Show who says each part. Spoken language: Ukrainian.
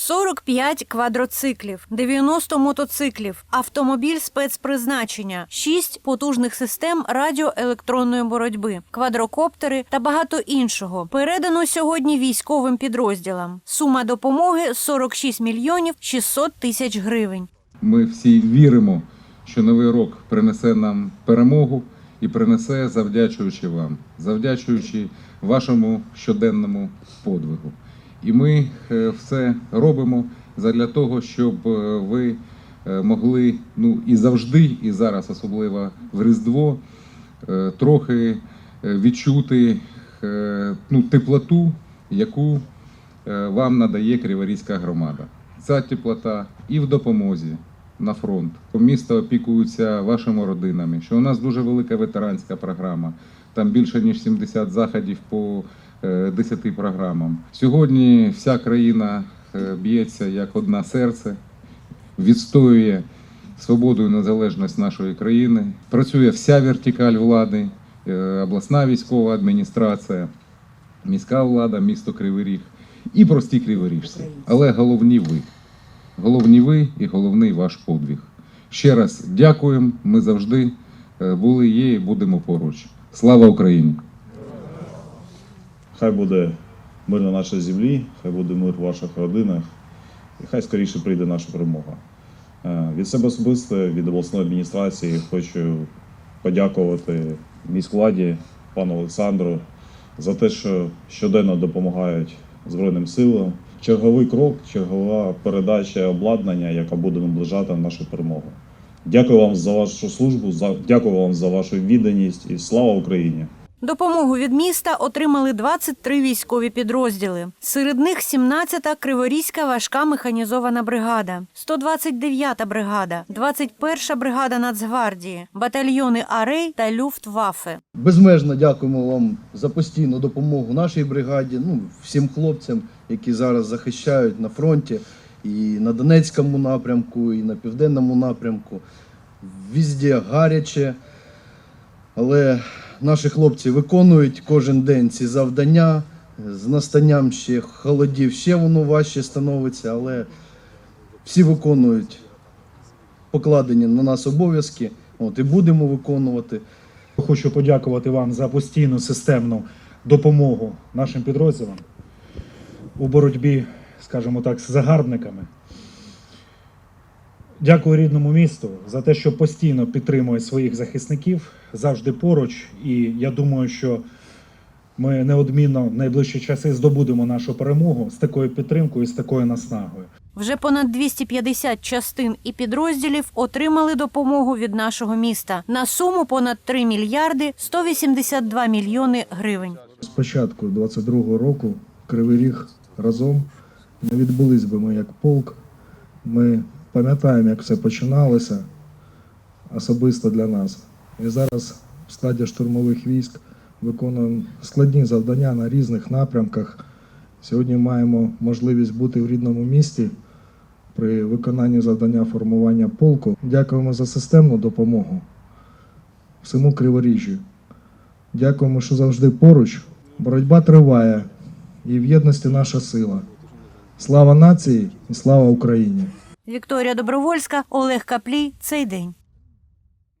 Speaker 1: 45 квадроциклів, 90 мотоциклів, автомобіль спецпризначення, 6 потужних систем радіоелектронної боротьби, квадрокоптери та багато іншого передано сьогодні військовим підрозділам. Сума допомоги 46 мільйонів 600 тисяч гривень.
Speaker 2: Ми всі віримо, що новий рок принесе нам перемогу і принесе завдячуючи вам, завдячуючи вашому щоденному подвигу. І ми е, все робимо задля того, щоб е, ви е, могли ну і завжди, і зараз, особливо в Різдво, трохи відчути ну, теплоту, яку вам надає Криворізька громада. Ця теплота і в допомозі на фронт. Місто опікується вашими родинами, що у нас дуже велика ветеранська програма. Там більше ніж 70 заходів по 10 програмам. Сьогодні вся країна е, б'ється як одне серце, відстоює свободу і незалежність нашої країни. Працює вся вертикаль влади, е, обласна військова адміністрація, міська влада, місто Кривий Ріг і прості криворіжці. Але головні ви. Головні ви і головний ваш подвиг. Ще раз дякуємо. Ми завжди е, були, є і будемо поруч. Слава Україні!
Speaker 3: Хай буде мир на нашій землі, хай буде мир в ваших родинах, і хай скоріше прийде наша перемога. Е, Від себе особисто, від обласної адміністрації хочу подякувати міськвладі, пану Олександру за те, що щоденно допомагають Збройним силам. Черговий крок, чергова передача обладнання, яка буде наближати нашу перемогу. Дякую вам за вашу службу, дякую вам за вашу відданість і слава Україні!
Speaker 1: Допомогу від міста отримали 23 військові підрозділи. Серед них 17-та Криворізька важка механізована бригада, 129-та бригада, 21-ша бригада Нацгвардії, батальйони Арей та Люфтваффе.
Speaker 4: Безмежно дякуємо вам за постійну допомогу нашій бригаді, ну всім хлопцям, які зараз захищають на фронті, і на Донецькому напрямку, і на південному напрямку. Візде гаряче, але наші хлопці виконують кожен день ці завдання. З настанням ще холодів ще воно важче становиться, але всі виконують покладені на нас обов'язки. От і будемо виконувати.
Speaker 5: Хочу подякувати вам за постійну системну допомогу нашим підрозділам у боротьбі, скажімо так, з загарбниками. Дякую рідному місту за те, що постійно підтримує своїх захисників завжди поруч. І я думаю, що ми неодмінно в найближчі часи здобудемо нашу перемогу з такою підтримкою і з такою наснагою.
Speaker 1: Вже понад 250 частин і підрозділів отримали допомогу від нашого міста на суму понад 3 мільярди 182 мільйони гривень.
Speaker 6: З початку 22-го року Кривий Ріг разом не відбулись би ми як полк. Ми пам'ятаємо, як все починалося особисто для нас. І зараз в складі штурмових військ виконуємо складні завдання на різних напрямках. Сьогодні маємо можливість бути в рідному місті при виконанні завдання формування полку. Дякуємо за системну допомогу всьому Криворіжжю. Дякуємо, що завжди поруч. Боротьба триває, і в єдності наша сила. Слава нації і слава Україні!
Speaker 1: Вікторія Добровольська, Олег Каплій. Цей день.